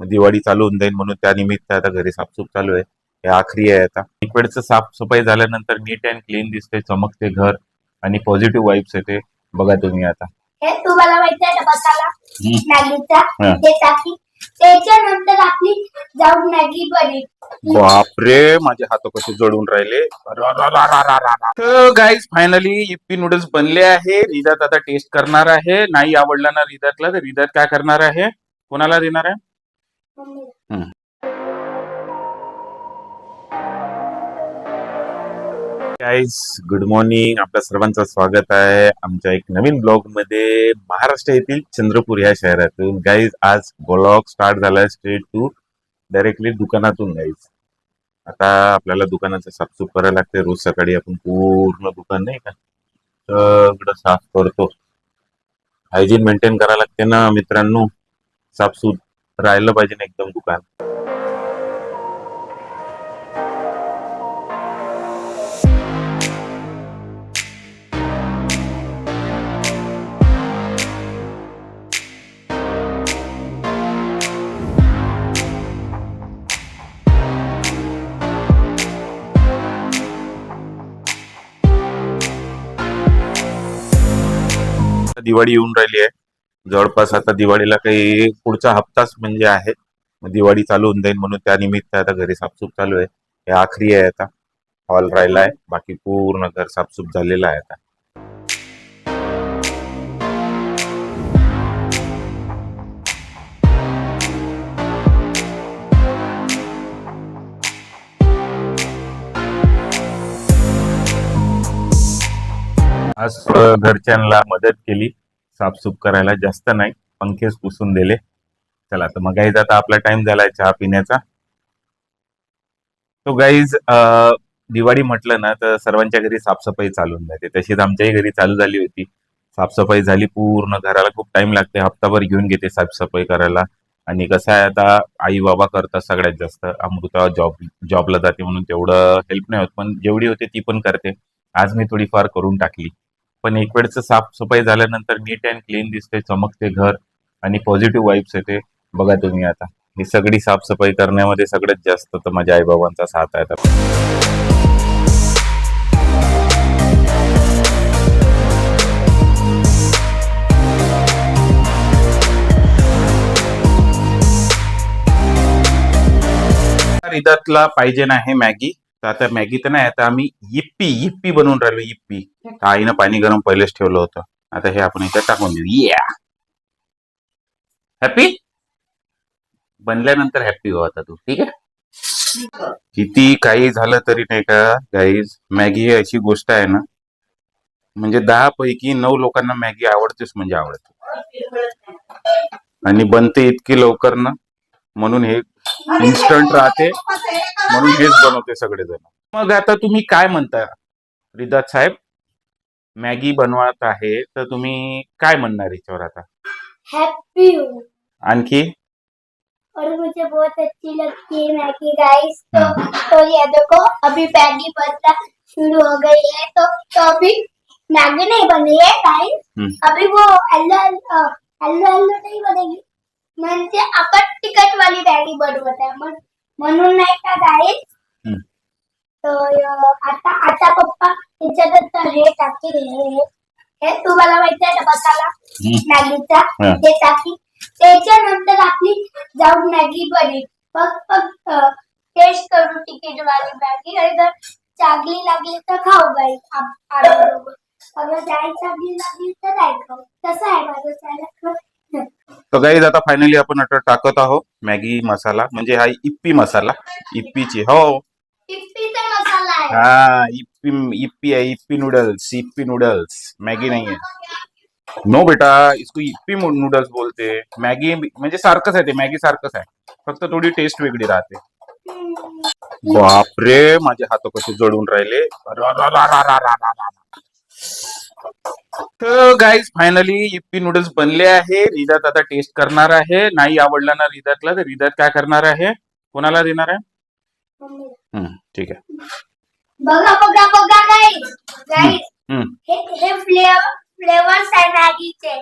मग दिवाळी चालू होऊन जाईल म्हणून त्या निमित्त आता घरी साफसूफ चालू आहे. हे आखरी आहे आता. एक वेळचं साफसफाई झाल्यानंतर नीट अँड क्लीन दिसते चमकते घर आणि पॉझिटिव्ह वाईब्स येते बघा तुम्ही आता. हे तुम्हाला माहिती आहे का मसाला हम्म. मॅगीचा. ते टाकी. त्याच्यानंतर आपली जाऊन मॅगी बनेल बापरे माझे हात कसे जळून राहिले. गाईज फायनली इप्पी नूडल्स बनले आहे. रिदात आता टेस्ट करणार आहे. नाही आवडला ना रिदातला तर रिदात काय करणार आहे? कोणाला देणार आहे? गुड मॉर्निंग आपल्या सर्वांचं स्वागत आहे आमच्या एक नवीन ब्लॉगमध्ये महाराष्ट्र येथील चंद्रपूर या शहरातून. गाईज आज ब्लॉग स्टार्ट झालाय स्ट्रेट टू डायरेक्टली दुकानातून गाईज आता आपल्याला दुकानाचं साफसूफ करायला लागते. रोज सकाळी आपण पूर्ण दुकान नाही का? सगळं साफ करतो. हायजीन मेंटेन करायला लागते ना मित्रांनो. साफसूफ राहिलं पाहिजे ना एकदम दुकान. दिवाळी येऊन राहिली आहे. जवळपास आता दिवाळीला काही पुढचा हप्ताच म्हणजे आहे. दिवाळी चालू होऊन जाईल म्हणून त्यानिमित्त आता घरी साफसूफ चालू आहे. हे आखरी आहे आता. हॉल राहिला आहे बाकी पूर्ण घर साफसूफ झालेलं आहे आता. आज घरच्यांना मदत केली. साफसूफ करायला जास्त नाही. पंखेच पुसून दिले. चला तर मग गाईज आता आपला टाइम झालाय चहा पिण्याचा. तो गाईज दिवाळी म्हटलं ना तर सर्वांच्या घरी साफसफाई चालून जाते. तशीच आमच्याही घरी चालू झाली होती. साफसफाई झाली पूर्ण. घराला खूप टाइम लागते. हप्ताभर घेऊन घेते साफसफाई करायला. आणि कसं आहे आता आई बाबा करतात सगळ्यात जास्त. अमृता जॉब जॉबला जाते म्हणून तेवढं हेल्प नाही होत. पण जेवढी होते ती पण करते. आज मी थोडीफार करून टाकली. पण एक वेळचं साफसफाई झाल्यानंतर नीट अँड क्लीन दिसते चमकते घर आणि पॉझिटिव्ह वाईब्स येते. बघा तुम्ही आता. ही सगळी साफसफाई करण्यामध्ये सगळ्यात जास्त तर माझ्या आईबाबांचा साथ आहे आता. रिदातला पाहिजे नाही मॅगी. तर आता मॅगी तर नाही आता आम्ही इप्पी इप्पी बनवून राहिलो इप्पी. आईनं पाणी गरम पहिलेच ठेवलं होतं. आता हे आपण इथं टाकून देऊ. या हॅपी बनल्यानंतर हॅपी हो आता तू. ठीक आहे? किती काही झालं तरी नाही का गाईज मॅगी ही अशी गोष्ट आहे ना म्हणजे दहा पैकी नऊ लोकांना मॅगी आवडतेच म्हणजे आवडते. आणि बनते इतकी लवकर ना म्हणून हे इन्स्टंट राहते. म्हणून हेच बनवते सगळेजण. मग आता तुम्ही काय म्हणता? रिदात साहेब मॅगी बनवत आहे तर तुम्ही काय म्हणणार याच्यावर आता? हैप्पी हूँ आणखी? और मुझे बहुत अच्छी लगती है मैगी गाइस तो तो ये देखो अभी मैगी बनना शुरू हो गई है तो तो अभी मैगी नहीं बनी है गाइस हम्म. अभी वो अल्लो अल्लो अल्लो नहीं बनेगी. म्हणजे आपण तिखट वाली मॅगी बनवत आहे. म्हण- म्हणून नाही का हम्म. तर अं, आता आता पप्पा त्याच्यानंतर हे टाकी हे हे तुम्हाला माहिती आहे मसाला? हम्म. मॅगीचा. हा. ते टाकी. त्याच्यानंतर आपली जाऊन मॅगी बनेल. मग फक्त टेस्ट करू तिकीट वाली मॅगी. आणि जर चांगली लागली तर खाऊ गाई अगर नाही चांगली लागली तर नाही खाऊ. तसं आहे माझं चालत. तर गाईज आता फायनली आपण आता टाकत आहोत मॅगी मसाला म्हणजे हा इप्पी मसाला. इप्पीची हो. टिप्पीचा मसाला आहे. हा इप्पी इप्पी आहे Yippee noodles Yippee noodles Maggi नाही आहे. नो बेटा इसको इप्पी नूडल्स बोलते. मॅगी म्हणजे सारखंच आहे ते मॅगी सारखंच आहे. फक्त थोडी टेस्ट वेगळी राहते. बापरे माझे हात कसे जळून राहिले. तर गाईज फायनली इप्पी नूडल्स बनले आहे. रिदात आता टेस्ट करणार आहे. नाही आवडला ना रिदातला तर रिदात काय करणार आहे? कोणाला देणार आहे? हम्म, ठीक आहे. बघा बघा बघा हम्म. हे हे फ्लेवर फ्लेवर्स आहे मॅगीचे.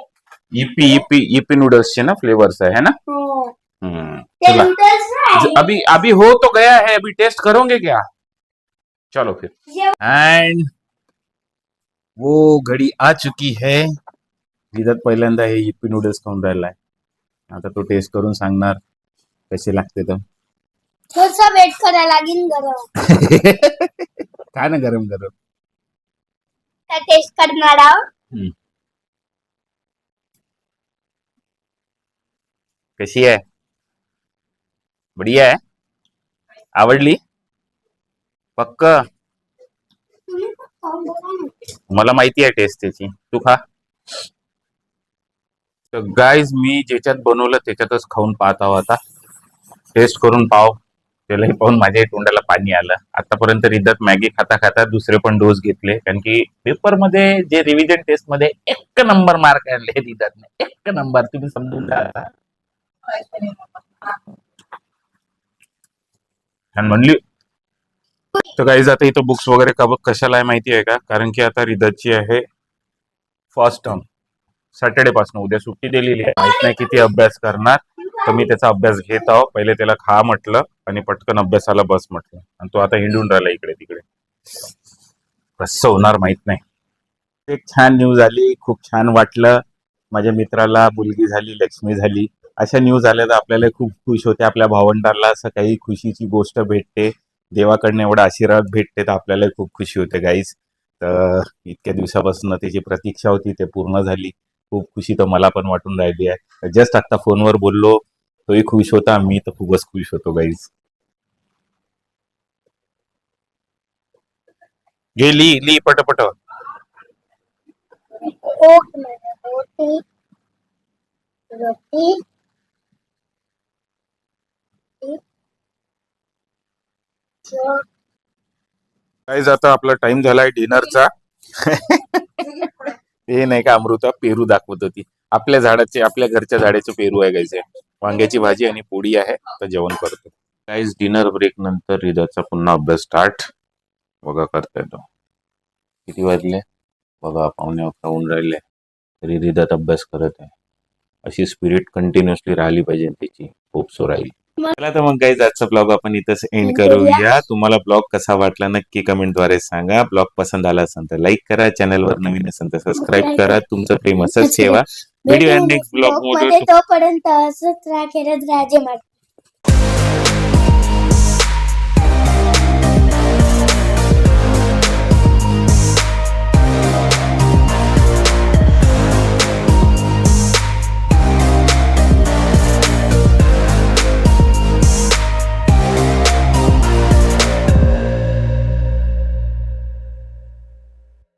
इप्पी इप्पी इप्पी नूडल्सचे ना फ्लेवर्स आहे है ना? हो. हम्म, ते चला. नूडल्स अभी अभी हो तो गया है अभी टेस्ट करोगे क्या? चलो फिर. एंड वो घडी आ चुकी है। विदत पहिल्यांदा हे इप्पी नूडल्स खाऊन राहिलाय. आता तो टेस्ट करून सांगणार कसे लागते तर. थोडसा वेट करायला लागेल गरम. काय ना गरम गरम. टेस्ट करणार आहोत. कशी आहे? बढिया आहे? आवडली? पक्क तुम्ही पण खाऊन बघा ना. मला माहिती आहे टेस्ट त्याची तू खा. तर गाईज मी ज्याच्यात बनवलं त्याच्यातच खाऊन पाहत आहो आता. टेस्ट करून पाव त्यालाही पाहून माझ्या तोंडाला पाणी आलं. आतापर्यंत रिदत मॅगी खाता खाता दुसरे पण डोस घेतले. कारण की पेपरमध्ये जे रिव्हिजन टेस्टमध्ये एक नंबर मार्क आणले रिदतने एक नंबर तुम्ही समजून घ्या म्हणली तर गाईज आता इथं बुक्स वगैरे का कशाला आहे माहिती आहे का? कारण की आता रिदतची आहे फर्स्ट टर्म सॅटर्डे पासून उद्या सुट्टी दिलेली आहे. माहीत नाही किती अभ्यास करणार तर मी त्याचा अभ्यास घेत आहो. पहिले त्याला खा म्हटलं आणि पटकन अभ्यासाला बस म्हटलं. आणि तो आता हिंडून राहिला इकडे तिकडे. कसं होणार माहीत नाही. एक छान न्यूज आली खूप छान वाटलं. माझ्या मित्राला मुलगी झाली लक्ष्मी झाली. अशा न्यूज आल्या तर आपल्याला खूप खुश होते. आपल्या भावंडाला असं काही खुशीची गोष्ट भेटते. देवाकडनं एवढा आशीर्वाद भेटते तर आपल्याला खूप खुशी होते गाईज तर इतक्या दिवसापासून त्याची प्रतीक्षा होती ते पूर्ण झाली. खूप खुशी तर मला पण वाटून राहिली आहे. जस्ट आता फोनवर बोललो तोही खुश होता मी तर खूपच खुश होतो गाईज घे ली ली पटपट. रोटी. गाईज आता आपला टाइम झालाय डिनरचा हे नाही का अमृता पेरू दाखवत होती. आपल्या झाडाचे आपल्या घरच्या झाडाचे पेरू आहे गायचे वांग्याची भाजी आणि पोळी आहे तर जेवण करतो. गाईज डिनर ब्रेक नंतर हृदयाचा पुन्हा अभ्यास स्टार्ट बघा करताय तो. किती वाजले? बघा पाहुणे अकरा होऊन राहिले. तरी हृदयात अभ्यास करत आहे. अशी स्पिरिट कंटिन्युअसली राहिली पाहिजे त्याची. खूप सो राहील. चला तर मग काही आजचा ब्लॉग आपण इथंच एंड करूया. तुम्हाला ब्लॉग कसा वाटला नक्की कमेंटद्वारे सांगा. ब्लॉग पसंत आला असेल तर लाईक करा. चॅनलवर नवीन असेल तर सबस्क्राईब करा. तुमचं प्रेम असंच ठेवा. व्हिडिओ नेक्स्ट ब्लॉगमध्ये तोपर्यंत असंच राहा खेळत महाराज